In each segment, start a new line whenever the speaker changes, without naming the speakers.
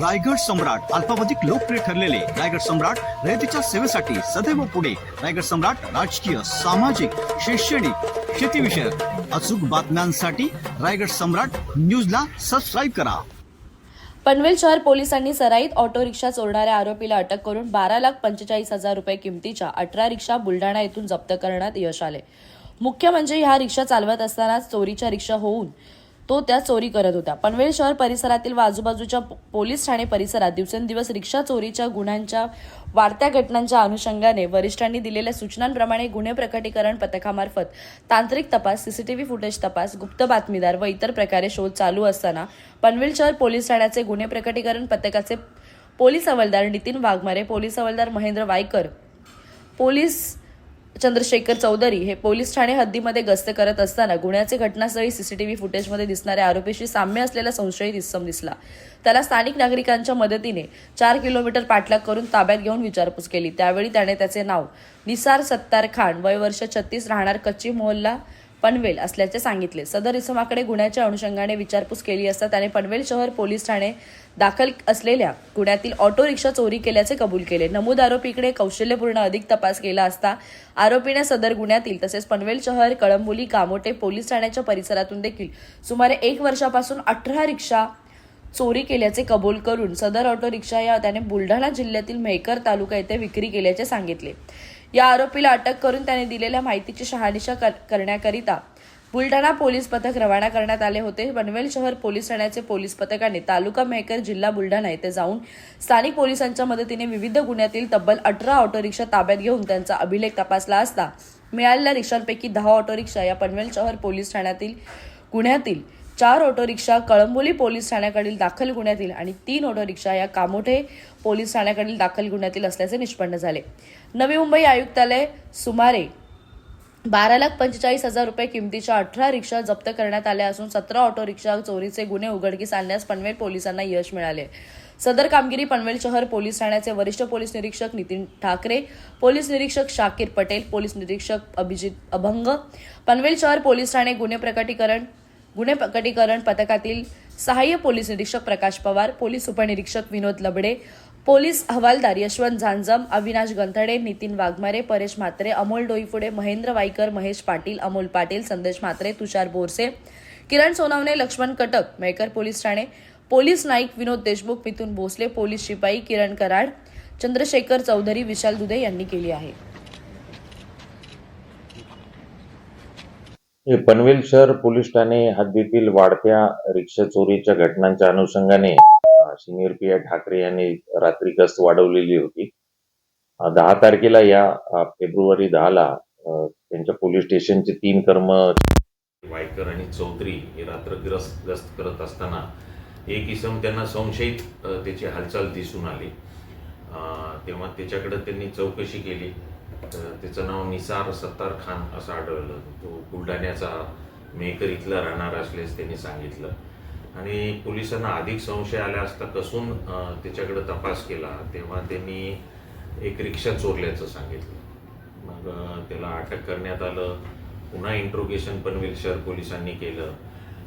रायगड सम्राट अल्पावधिक लोकप्रिय ठरलेले रायगड सम्राट रयतेच्या सेवेसाठी सदैव पुढे. रायगड सम्राट राजकीय सामाजिक शैक्षणिक शेतीविषयक अचूक बातम्यांसाठी रायगड सम्राट न्यूजला सबस्क्राईब करा.
पनवेल शहर पोलिसांनी सराईत ऑटो रिक्षा चोरणाऱ्या आरोपीला अटक करून बारा लाख पंचेचाळीस हजार रुपये किमतीच्या अठरा रिक्षा बुलढाणा येथून जप्त करण्यात यश आले. मुख्य म्हणजे ह्या रिक्षा चालवत असतानाच चोरीच्या रिक्षा होऊन तो त्या चोरी करत होता. पनवेल शहर परिसरातील आजूबाजूच्या पोलीस ठाणे परिसरात दिवसेंदिवस रिक्षा चोरीच्या गुन्ह्यांच्या वाढत्या घटनांच्या अनुषंगाने वरिष्ठांनी दिलेल्या सूचनांप्रमाणे गुन्हे प्रकटीकरण पथकामार्फत तांत्रिक तपास सीसीटीव्ही फुटेज तपास गुप्त बातमीदार व इतर प्रकारे शोध चालू असताना पनवेल शहर पोलीस ठाण्याचे गुन्हे प्रकटीकरण पथकाचे पोलीस हवालदार नितीन वाघमारे पोलीस हवालदार महेंद्र वायकर पोलीस चंद्रशेखर चौधरी हे पोलीस ठाणे हद्दीमध्ये गस्त करत असताना गुन्ह्याचे घटनास्थळी सीसीटीव्ही फुटेजमध्ये दिसणाऱ्या आरोपीशी साम्य असलेला संशयित इसम दिसला. त्याला स्थानिक नागरिकांच्या मदतीने चार किलोमीटर पाठलाग करून ताब्यात घेऊन विचारपूस केली. त्यावेळी त्याने त्याचे नाव निसार सत्तार खान वय वर्ष छत्तीस राहणार कच्ची मोहल्ला पनवेल असल्याचे सांगितले. सदर इसमाकडे गुन्ह्याच्या अनुषंगाने विचारपूस केली असता त्याने पनवेल शहर पोलीस ठाणे दाखल असलेल्या गुन्ह्यातील ऑटो रिक्षा चोरी केल्याचे कबूल केले. नमूद आरोपीकडे कौशल्यपूर्ण अधिक तपास केला असता आरोपीने सदर गुन्ह्यातील तसेच पनवेल शहर कळंबोली कामोटे पोलीस ठाण्याच्या परिसरातून देखील सुमारे एक वर्षापासून अठरा रिक्षा चोरी केल्याचे कबूल करून सदर ऑटो रिक्षा या त्याने बुलढाणा जिल्ह्यातील मेहकर तालुका येथे विक्री केल्याचे सांगितले. या आरोपीला अटक करून त्याने दिलेल्या माहितीची शहानिशा कर- करण्याकरिता बुलढाणा पोलीस पथक रवाना करण्यात आले होते. पनवेल शहर पोलीस ठाण्याचे पोलीस पथकाने तालुका मेहकर जिल्हा बुलढाणा येथे जाऊन स्थानिक पोलिसांच्या मदतीने विविध गुन्ह्यातील तब्बल अठरा ऑटो रिक्षा ताब्यात घेऊन त्यांचा अभिलेख तपासला असता मिळालेल्या रिक्षांपैकी दहा ऑटो रिक्षा या पनवेल शहर पोलीस ठाण्यातील गुन्ह्यातील चार ऑटो रिक्षा कळंबोली पोलीस ठाण्याकडील दाखल गुन्ह्यातील आणि तीन ऑटो रिक्षा या कामोठे पोलीस ठाण्याकडील दाखल गुन्ह्यातील असल्याचे निष्पन्न झाले. नवी मुंबई आयुक्तालय सुमारे बारा लाख पंचेचाळीस हजार रुपये किमतीच्या अठरा रिक्षा जप्त करण्यात आल्या असून सतरा ऑटो रिक्षा चोरीचे गुन्हे उघडकीस आणण्यास पनवेल पोलिसांना यश मिळाले. सदर कामगिरी पनवेल शहर पोलीस ठाण्याचे वरिष्ठ पोलीस निरीक्षक नितीन ठाकरे पोलीस निरीक्षक शाकीर पटेल पोलीस निरीक्षक अभिजित अभंग पनवेल शहर पोलीस ठाणे गुन्हे प्रकटीकरण गुन्हे प्रकटीकरण पथकातील सहाय्य पोलीस निरीक्षक प्रकाश पवार पोलीस उपनिरीक्षक विनोद लबडे पोलीस हवालदार यशवंत झांजम अविनाश गंथडे नितीन वाघमारे परेश म्हात्रे अमोल डोईफुडे महेंद्र वाईकर महेश पाटील अमोल पाटील संदेश म्हात्रे तुषार बोरसे किरण सोनावणे लक्ष्मण कटक मेकर पोलीस ठाणे पोलीस नाईक विनोद देशमुख मिथून भोसले पोलीस शिपाई किरण कराड चंद्रशेखर चौधरी विशाल दुधे यांनी केली आहे.
हे पनवेल शहर पोलीस ठाणे हद्दीतील वाढत्या रिक्षा चोरीच्या घटनांच्या अनुषंगाने सिनियर पी आय ठाकरे यांनी रात्री गस्त वाढवलेली होती. दहा तारखेला या फेब्रुवारी दहाला त्यांच्या पोलीस स्टेशनचे तीन कर्म
वायकर आणि चौधरी हे रात्र ग्रस्त करत असताना एक इसम त्यांना संशयित त्याची हालचाल दिसून आली. तेव्हा त्याच्याकडे त्यांनी चौकशी केली. त्याचं नाव निसार सत्तार खान असं आढळलं. तो बुलढाण्याचा मेकर इथला राहणार असल्यास त्यांनी सांगितलं. आणि पोलिसांना अधिक संशय आला असता कसून त्याच्याकडे तपास केला तेव्हा त्यांनी एक रिक्षा चोरल्याचं सांगितलं. मग त्याला अटक करण्यात आलं. पुन्हा इंट्रोगेशन पनवेल शहर पोलिसांनी केलं.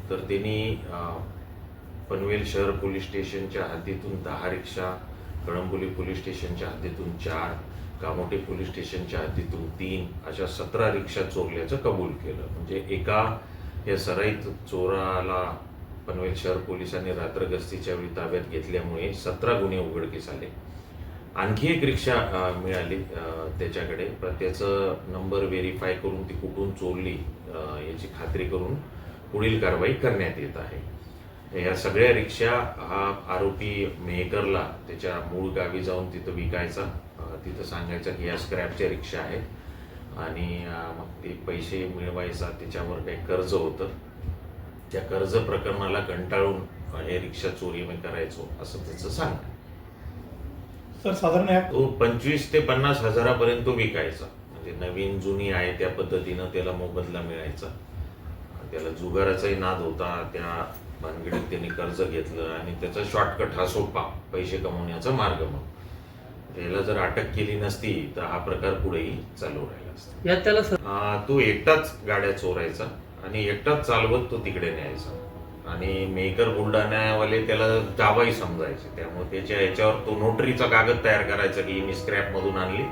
तर त्यांनी पनवेल शहर पोलीस स्टेशनच्या हद्दीतून दहा रिक्षा कळंबोली पोलीस स्टेशनच्या हद्दीतून चार कामोटे पोलीस स्टेशनच्या हद्दीतून तीन अशा सतरा रिक्षा चोरल्याचं कबूल केलं. म्हणजे एका या सराईत चोराला पनवेल शहर पोलिसांनी रात्र गस्तीच्या वेळी ताब्यात घेतल्यामुळे सतरा गुन्हे उघडकीस आले. आणखी एक रिक्षा मिळाली त्याच्याकडे. त्याचं नंबर व्हेरीफाय करून ती कुठून चोरली याची खात्री करून पुढील कारवाई करण्यात येत आहे. या सगळ्या रिक्षा हा आरोपी मेहकरला त्याच्या मूळ गावी जाऊन तिथं विकायचा तिथं सांगायचं की या स्क्रॅपच्या रिक्षा आहेत. आणि मग ते पैसे मिळवायचा त्याच्यावर काही कर्ज होतं. त्या कर्ज प्रकरणाला कंटाळून हे रिक्षा चोरी मी करायचो असं त्याचं सांग
सर साधारण
तो पंचवीस ते पन्नास हजारापर्यंत तो विकायचा. म्हणजे नवीन जुनी आहे त्या पद्धतीनं त्याला मोबदला मिळायचा. त्याला जुगाराचाही नाद होता त्या भानगडीत त्यांनी कर्ज घेतलं आणि त्याचा शॉर्टकट हा सोपा पैसे कमवण्याचा मार्ग मग. याला जर अटक केली नसती तर हा प्रकार पुढेही चालू राहिला असता.
यात त्याला सर
तो एकटाच गाड्या चोरायचा आणि एकटाच चालवत तो तिकडे न्यायचा. आणि मेकर बुलढाण्यावाले त्याला जाबाई समजायचे. त्यामुळे त्याच्या याच्यावर तो नोटरीचा कागद तयार करायचा की मी स्क्रॅप मधून आणली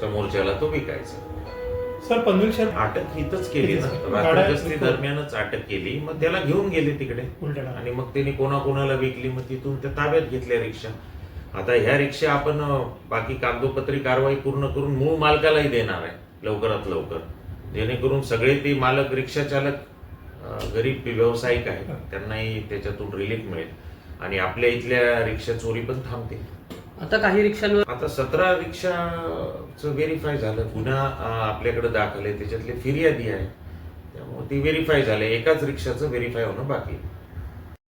समोरच्याला तो विकायचा.
सर पनवेल शहर
अटक इथंच केली ना. रात्रगस्ती दरम्यानच अटक केली मग त्याला घेऊन गेले तिकडे.
बुलढाणा.
आणि मग त्यांनी कोणाकोणाला विकली मग तिथून त्या ताब्यात घेतल्या रिक्षा. आता ह्या रिक्षा आपण बाकी कागदोपत्री कारवाई पूर्ण करून मूळ मालकालाही देणार आहे लवकरात लवकर. जेणेकरून सगळे ते मालक रिक्षा चालक गरीब व्यावसायिक आहेत त्यांनाही त्याच्यातून रिलीफ मिळेल. आणि आपल्या इथल्या रिक्षा चोरी पण थांबते
आता काही रिक्षांवर
आता सतरा रिक्षाचं व्हेरीफाय झालं. गुन्हा आपल्याकडे दाखल आहे. त्याच्यातले फिर्यादी आहे. त्यामुळे ती व्हेरीफाय झाले. एकाच रिक्षाचं व्हेरीफाय होणं बाकी.